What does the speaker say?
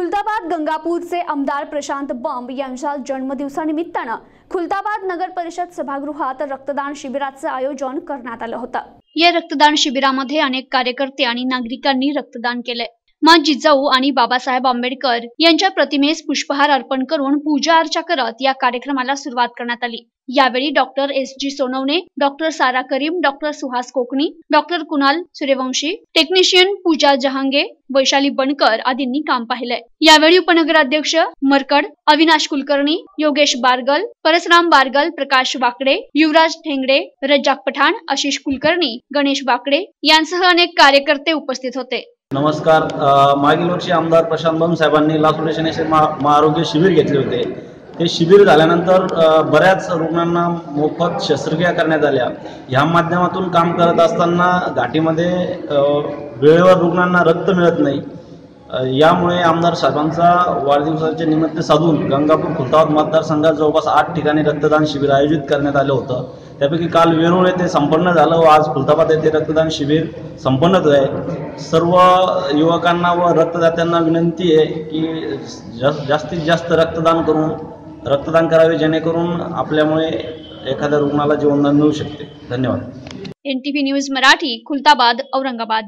खुलताबाद गंगापूरचे आमदार प्रशांत बंब यांच्या जन्मदिवसानिमित्तानं खुलताबाद नगर परिषद सभागृहात रक्तदान शिबिराचं आयोजन करण्यात आलं होतं. या रक्तदान शिबिरामध्ये अनेक कार्यकर्ते आणि नागरिकांनी रक्तदान केले मा जिजाऊ आणि बाबासाहेब आंबेडकर यांच्या प्रतिमेस पुष्पहार अर्पण करून पूजा अर्चा करत या कार्यक्रमाला सुरुवात करण्यात आली. यावेळी doctor S G Sonawane doctor Sara Karim doctor Suhas Konkani doctor Kunal Suryavanshi technician Pooja Jahange Vaishali Bankar आदींनी काम पाहिलंय. यावेळी उपनगराध्यक्ष मरकड अविनाश कुलकर्णी योगेश बारगल परसराम बारगल प्रकाश वाकडे युवराज ठेंगडे रज्जाक पठाण आशिष कुलकर्णी गणेश वाकडे यांसह अनेक कार्यकर्ते उपस्थित होते. नमस्कार. मागील वर्षी आमदार प्रशांत बंब साहेबांनी लासूर येथे महाआरोग्य शिबिर घेतले होते. ते शिबिर झाल्यानंतर बऱ्याच रुग्णांना मोफत शस्त्रक्रिया करण्यात आल्या. ह्या माध्यमातून काम करत असताना घाटीमध्ये वेळेवर रुग्णांना रक्त मिळत नाही. यामुळे आमदार साहेबांचा वाढदिवसाचे निमित्त साधून गंगापूर खुलताबाद मतदारसंघात जवळपास आठ ठिकाणी रक्तदान शिबिर आयोजित करण्यात आलं होतं. त्यापैकी काल वेरूळ येथे संपन्न झालं व आज खुलताबाद येथे रक्तदान शिबिर संपन्न आहे. सर्व युवकांना व रक्तदात्यांना विनंती आहे की जास- जास्तीत जास्त रक्तदान करून रक्तदान करावे जेणेकरून आपल्यामुळे एखाद्या रुग्णाला जीवनदान मिळू शकते. धन्यवाद. NTV news Marathi Khultabad Aurangabad.